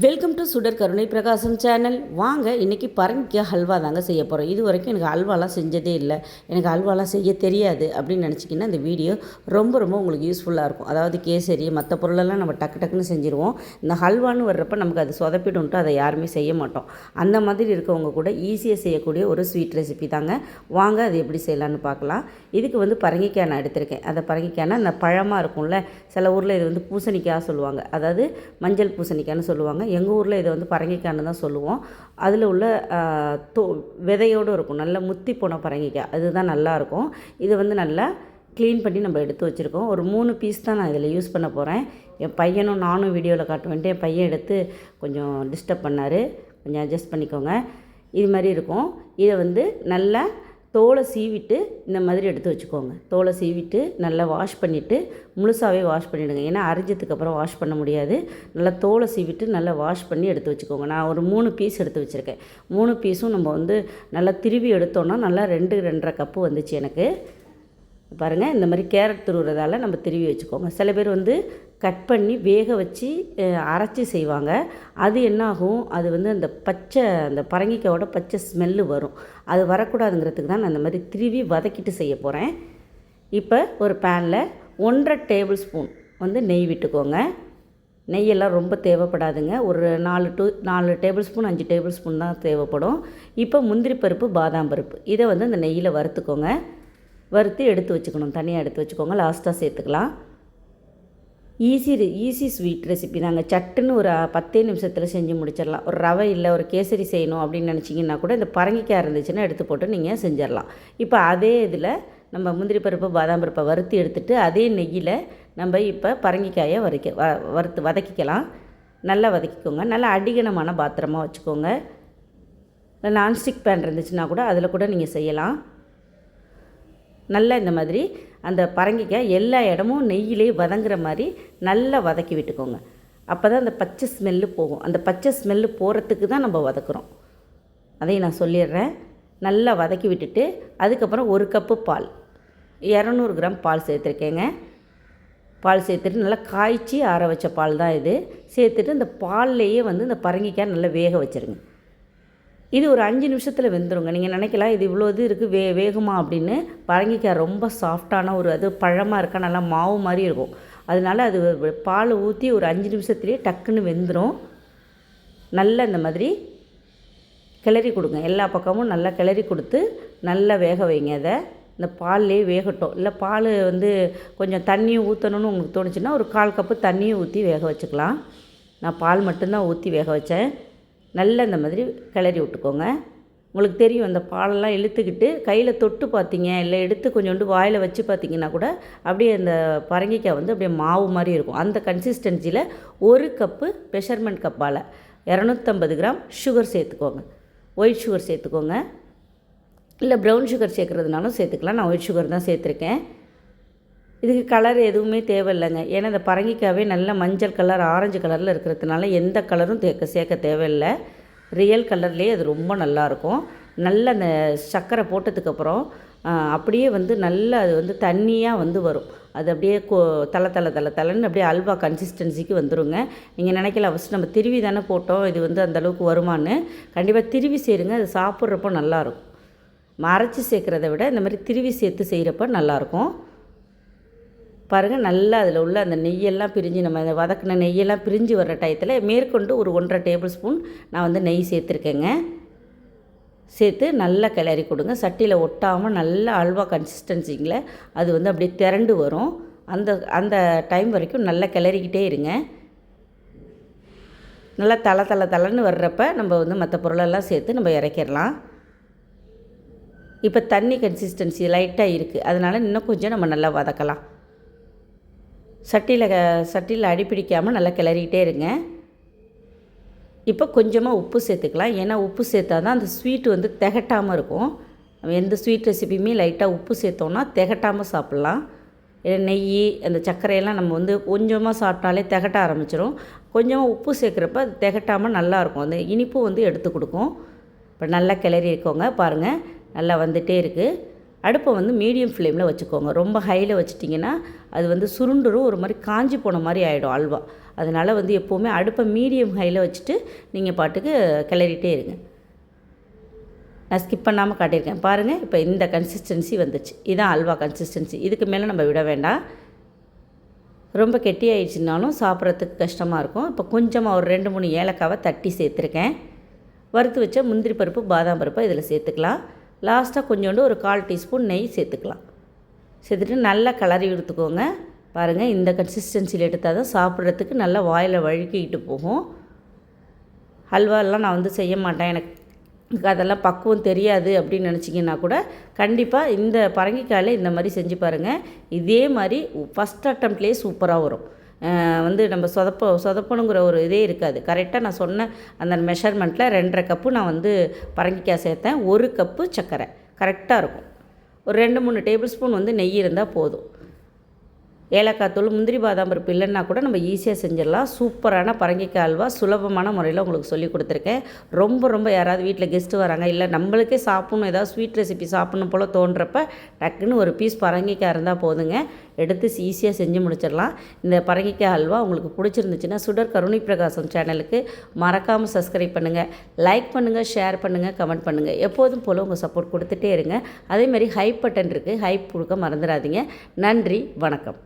Welcome to சுடர் கருணை பிரகாசம் சேனல் வாங்க இன்றைக்கி பரங்கிக்காய் ஹல்வா தாங்க செய்ய போகிறோம் இது வரைக்கும் எனக்கு ஹல்வாலாம் செஞ்சதே இல்லை. எனக்கு ஹல்வாலாம் செய்ய தெரியாது அப்படின்னு நினச்சிக்கின்னா இந்த வீடியோ ரொம்ப ரொம்ப உங்களுக்கு யூஸ்ஃபுல்லாக இருக்கும். அதாவது கேசரி மற்ற பொருளெல்லாம் நம்ம டக்கு டக்குன்னு செஞ்சுருவோம். இந்த ஹல்வான்னு வர்றப்ப நமக்கு அது சொதப்பிடும்ட்டு அதை யாருமே செய்ய மாட்டோம். அந்த மாதிரி இருக்கவங்க கூட ஈஸியாக செய்யக்கூடிய ஒரு ஸ்வீட் ரெசிபி தாங்க. வாங்க அது எப்படி செய்யலான்னு பார்க்கலாம். இதுக்கு வந்து பரங்கிக்காய் நான் எடுத்திருக்கேன். அந்த பரங்கிக்காய்னா அந்த பழமாக இருக்கும்ல. சில ஊரில் இது வந்து பூசணிக்காய் சொல்லுவாங்க. அதாவது மஞ்சள் பூசணிக்காய்னு சொல்லுவாங்க. எங்கள் ஊரில் இதை வந்து பரங்கிக்காய்னு தான் சொல்லுவோம். அதில் உள்ள தோ விதையோடு இருக்கும். நல்லா முத்தி போன பரங்கிக்காய். அதுதான் நல்லாயிருக்கும் இது வந்து நல்லா க்ளீன் பண்ணி நம்ம எடுத்து வச்சுருக்கோம். ஒரு மூணு பீஸ் தான் நான் இதில் யூஸ் பண்ண போகிறேன் என் பையனும் நானும் வீடியோவில் காட்டுவேன்ட்டு என் பையன் எடுத்து கொஞ்சம் டிஸ்டர்ப் பண்ணார். கொஞ்சம் அட்ஜஸ்ட் பண்ணிக்கோங்க. இது மாதிரி இருக்கும். இதை வந்து நல்லா தோலை சீவிட்டு இந்த மாதிரி எடுத்து வச்சுக்கோங்க. தோலை சீவிட்டு நல்லா வாஷ் பண்ணிவிட்டு முழுசாகவே வாஷ் பண்ணிவிடுங்க ஏன்னா அரிஞ்சதுக்கு அப்புறம் வாஷ் பண்ண முடியாது. நல்லா தோலை சீவிட்டு நல்லா வாஷ் பண்ணி எடுத்து வச்சுக்கோங்க. நான் ஒரு மூணு பீஸ் எடுத்து வச்சுருக்கேன். மூணு பீஸும் நம்ம வந்து நல்லா திருவி எடுத்தோன்னா நல்லா ரெண்டு ரெண்டரை கப்பு வந்துச்சு எனக்கு. பாருங்கள் இந்த மாதிரி கேரட் துருவுறதால நம்ம திருவி வச்சுக்கோங்க. சில பேர் வந்து கட் பண்ணி வேக வச்சு அரைச்சி செய்வாங்க. அது என்ன ஆகும் அது வந்து அந்த பச்சை அந்த பரங்கிக்காயோட பச்சை ஸ்மெல்லு வரும். அது வரக்கூடாதுங்கிறதுக்கு தான் நான் இந்த மாதிரி திருவி வதக்கிட்டு செய்ய போகிறேன் இப்போ ஒரு பேனில் ஒன்றரை டேபிள் ஸ்பூன் வந்து நெய் விட்டுக்கோங்க. நெய்யெல்லாம் ரொம்ப தேவைப்படாதுங்க. ஒரு நாலு டூ நாலு டேபிள் ஸ்பூன் அஞ்சு டேபிள் ஸ்பூன் தான் தேவைப்படும். இப்போ முந்திரி பருப்பு பாதாம் பருப்பு. இதை வந்து அந்த நெய்யில் வறுத்துக்கோங்க. வறுத்து எடுத்து வச்சுக்கணும். தனியாக எடுத்து வச்சுக்கோங்க. லாஸ்ட்டாக சேர்த்துக்கலாம். ஈஸி ஈஸி ஸ்வீட் ரெசிபி நாங்கள் சட்டுன்னு ஒரு பத்தே நிமிஷத்தில் செஞ்சு முடிச்சிடலாம். ஒரு ரவை இல்லை ஒரு கேசரி செய்யணும் அப்படின்னு நினச்சிங்கன்னா கூட இந்த பரங்கிக்காய் இருந்துச்சுன்னா எடுத்து போட்டு நீங்கள் செஞ்சிடலாம். இப்போ அதே இதில் நம்ம முந்திரி பருப்பு பாதாம் பருப்பை வறுத்து எடுத்துட்டு அதே நெய்யில் நம்ம இப்போ பரங்கிக்காயை வறுக்க வ வறுத்து வதக்கிக்கலாம். நல்லா வதக்கிக்கோங்க. நல்லா அடிகனமான பாத்திரமாக வச்சுக்கோங்க. இல்லை நான்ஸ்டிக் பேன் இருந்துச்சுன்னா கூட அதில் கூட நீங்கள் செய்யலாம். நல்லா இந்த மாதிரி அந்த பரங்கிக்காய் எல்லா இடமும் நெய்யிலே வதங்குற மாதிரி நல்லா வதக்கி விட்டுக்கோங்க. அப்போ தான் அந்த பச்சை ஸ்மெல்லு போகும். அந்த பச்சை ஸ்மெல்லு போகிறதுக்கு தான் நம்ம வதக்குறோம். அதையும் நான் சொல்லிடுறேன். நல்லா வதக்கி விட்டுட்டு அதுக்கப்புறம் ஒரு கப்பு பால். இரநூறு கிராம் பால் சேர்த்துருக்கேங்க. பால் சேர்த்துட்டு நல்லா காய்ச்சி ஆற வச்ச பால் தான் இது. சேர்த்துட்டு இந்த பால்லையே வந்து இந்த பரங்கிக்காய் நல்லா வேக வச்சுருங்க. இது ஒரு அஞ்சு நிமிஷத்தில் வெந்துருங்க. நீங்கள் நினைக்கலாம் இது இவ்வளோ இது இருக்குது வே வேகுமா அப்படின்னு? பரங்கிக்காய் ரொம்ப சாஃப்டான ஒரு அது பழமாக இருக்கா நல்லா மாவு மாதிரி இருக்கும். அதனால அது பால் ஊற்றி ஒரு அஞ்சு நிமிஷத்துலேயே டக்குன்னு வெந்துடும் நல்லா இந்த மாதிரி கிளறி கொடுங்க. எல்லா பக்கமும் நல்லா கிளறி கொடுத்து நல்லா வேக வைங்க அதை. இந்த பால்லே வேகட்டும். இல்லை பால் வந்து கொஞ்சம் தண்ணியும் ஊற்றணும்னு உங்களுக்கு தோணுச்சுன்னா ஒரு கால் கப்பு தண்ணியும் ஊற்றி வேக வச்சுக்கலாம். நான் பால் மட்டும்தான் ஊற்றி வேக வச்சேன். நல்லா இந்த மாதிரி கிளறி விட்டுக்கோங்க. உங்களுக்கு தெரியும் அந்த பாலெல்லாம் இழுத்துக்கிட்டு கையில் தொட்டு பார்த்தீங்க இல்லை எடுத்து கொஞ்சோண்டு வாயில் வச்சு பார்த்தீங்கன்னா கூட அப்படியே அந்த பரங்கிக்காய் வந்து அப்படியே மாவு மாதிரி இருக்கும். அந்த கன்சிஸ்டன்சியில் ஒரு கப்பு மெஷர்மெண்ட் கப்பால் இரநூத்தம்பது கிராம் சுகர் சேர்த்துக்கோங்க. ஒயிட் சுகர் சேர்த்துக்கோங்க. இல்லை ப்ரௌன் சுகர் சேர்க்குறதுனாலும் சேர்த்துக்கலாம். நான் ஒயிட் சுகர் தான் சேர்த்துருக்கேன். இதுக்கு கலர் எதுவுமே தேவையில்லைங்க. ஏன்னா இந்த பரங்கிக்காவே நல்ல மஞ்சள் கலர் ஆரஞ்சு கலரில் இருக்கிறதுனால எந்த கலரும் தேக்க சேர்க்க தேவையில்லை. ரியல் கலர்லேயே அது ரொம்ப நல்லாயிருக்கும் நல்ல அந்த சர்க்கரை போட்டதுக்கப்புறம் அப்படியே வந்து நல்ல அது வந்து தண்ணியாக வந்து வரும். அது அப்படியே கோ தலை தலை தலை தலைன்னு அப்படியே அல்வா கன்சிஸ்டன்சிக்கு வந்துருங்க. நீங்கள் நினைக்கல ஃபஸ்ட் நம்ம திருவி தானே போட்டோம் இது வந்து அந்த அளவுக்கு வருமான்னு. கண்டிப்பாக திருவி சேருங்க அது சாப்பிட்றப்போ நல்லாயிருக்கும் மறைச்சி சேர்க்குறத விட இந்த மாதிரி திருவி சேர்த்து செய்கிறப்ப நல்லாயிருக்கும் பாருங்கள் நல்லா அதில் உள்ள அந்த நெய்யெல்லாம் பிரிஞ்சு நம்ம அந்த வதக்கின நெய்யெல்லாம் பிரிஞ்சு வர்ற டயத்தில் மேற்கொண்டு ஒரு ஒன்றரை டேபிள் ஸ்பூன் நான் வந்து நெய் சேர்த்துருக்கேங்க. சேர்த்து நல்லா கிளறி கொடுங்க. சட்டியில் ஒட்டாமல் நல்லா அல்வா கன்சிஸ்டன்சிங்கில் அது வந்து அப்படியே திரண்டு வரும். அந்த அந்த டைம் வரைக்கும் நல்லா கிளறிக்கிட்டே இருங்க. நல்லா தலை தலை தலைன்னு வர்றப்ப நம்ம வந்து மற்ற பொருளெல்லாம் சேர்த்து நம்ம இறக்கிடலாம். இப்போ தண்ணி கன்சிஸ்டன்சி லைட்டாக இருக்குது அதனால் இன்னும் கொஞ்சம் நம்ம நல்லா வதக்கலாம். சட்டியில் க- சட்டியில் அடி பிடிக்காமல் நல்லா கிளறிக்கிட்டே இருங்க. இப்போ கொஞ்சமாக உப்பு சேர்த்துக்கலாம். ஏன்னா உப்பு சேர்த்தா தான் அந்த ஸ்வீட் வந்து திகட்டாமல் இருக்கும். எந்த ஸ்வீட் ரெசிபியுமே லைட்டாக உப்பு சேர்த்தோன்னா திகட்டாமல் சாப்பிட்லாம். நெய் அந்த சர்க்கரையெல்லாம் நம்ம வந்து கொஞ்சமாக சாப்பிட்டாலே திகட்ட ஆரம்பிச்சிடும் கொஞ்சமாக உப்பு சேர்க்குறப்ப அது திகட்டாமல் நல்லாயிருக்கும் அந்த இனிப்பு வந்து எடுத்து கொடுக்கும். இப்போ நல்லா கிளறி இருக்கோங்க பாருங்கள் நல்லா வந்துகிட்டே இருக்குது அடுப்பை வந்து மீடியம் ஃப்ளேமில் வச்சுக்கோங்க. ரொம்ப ஹையில் வச்சிட்டிங்கன்னா அது வந்து சுருண்டுரும் ஒரு மாதிரி காஞ்சி போன மாதிரி ஆகிடும் அல்வா. அதனால் வந்து எப்போவுமே அடுப்பை மீடியம் ஹையில் வச்சுட்டு நீங்கள் பாட்டுக்கு கிளறிட்டே இருங்க. நான் ஸ்கிப் பண்ணாமல் காட்டியிருக்கேன். பாருங்கள் இப்போ இந்த கன்சிஸ்டன்சி வந்துச்சு. இதுதான் அல்வா கன்சிஸ்டன்சி இதுக்கு மேலே நம்ம விட வேண்டாம். ரொம்ப கெட்டியாயிடுச்சுனாலும் சாப்பிட்றதுக்கு கஷ்டமாக இருக்கும். இப்போ கொஞ்சமாக ஒரு ரெண்டு மூணு ஏலக்காவை தட்டி சேர்த்துருக்கேன். வறுத்து வச்ச முந்திரி பருப்பு பாதாம் பருப்பை இதில் சேர்த்துக்கலாம். லாஸ்ட்டாக கொஞ்சோண்டு ஒரு கால் டீஸ்பூன் நெய் சேர்த்துக்கலாம். சேர்த்துட்டு நல்லா கலரி எடுத்துக்கோங்க. பாருங்கள் இந்த கன்சிஸ்டன்சியில் எடுத்தால் தான் சாப்பிட்றதுக்கு நல்லா வாயில் வழுக்கிக்கிட்டு போகும். ஹல்வாலாம் நான் வந்து செய்ய மாட்டேன். எனக்கு எனக்கு அதெல்லாம் பக்குவம் தெரியாது அப்படின்னு நினச்சிங்கன்னா கூட கண்டிப்பாக இந்த பரங்கிக்காயில் இந்த மாதிரி செஞ்சு பாருங்கள் இதே மாதிரி ஃபஸ்ட் அட்டம்ப்ட்லேயே சூப்பராக வரும். வந்து நம்ம சொதப்ப சொதப்பணுங்கிற ஒரு இதே இருக்காது. கரெக்டாக நான் சொன்ன அந்த மெஷர்மெண்ட்டில் ரெண்டரை கப்பு நான் வந்து பரங்கிக்காய் சேர்த்தேன். ஒரு கப்பு சர்க்கரை. கரெக்டாக இருக்கும். ஒரு ரெண்டு மூணு டேபிள் ஸ்பூன் வந்து நெய் இருந்தால் போதும். ஏலக்காய் தூள் முந்திரி பாதாம் பருப்பு இல்லைன்னா கூட நம்ம ஈஸியாக செஞ்சிடலாம். சூப்பரான பரங்கிக்காய் அல்வா சுலபமான முறையில் உங்களுக்கு சொல்லி கொடுத்துருக்கேன். ரொம்ப ரொம்ப யாராவது வீட்டில் கெஸ்ட்டு வராங்க இல்லை நம்மளுக்கே சாப்பிடணும் ஏதாவது ஸ்வீட் ரெசிபி சாப்பிடணும் போல் தோன்றப்ப டக்குன்னு ஒரு பீஸ் பரங்கிக்காய் இருந்தால் போதுங்க. எடுத்து ஈஸியாக செஞ்சு முடிச்சிடலாம். இந்த பரங்கிக்காய் அல்வா உங்களுக்கு பிடிச்சிருந்துச்சுன்னா சுடர் கருணி பிரகாசம் சேனலுக்கு மறக்காமல் சப்ஸ்கிரைப் பண்ணுங்கள் லைக் பண்ணுங்கள் ஷேர் பண்ணுங்கள் கமெண்ட் பண்ணுங்கள் எப்போதும் போல் உங்கள் சப்போர்ட் கொடுத்துட்டே இருங்க. அதேமாதிரி ஹைப் பட்டன் இருக்குது ஹைப் கொடுக்க மறந்துடாதீங்க. நன்றி வணக்கம்.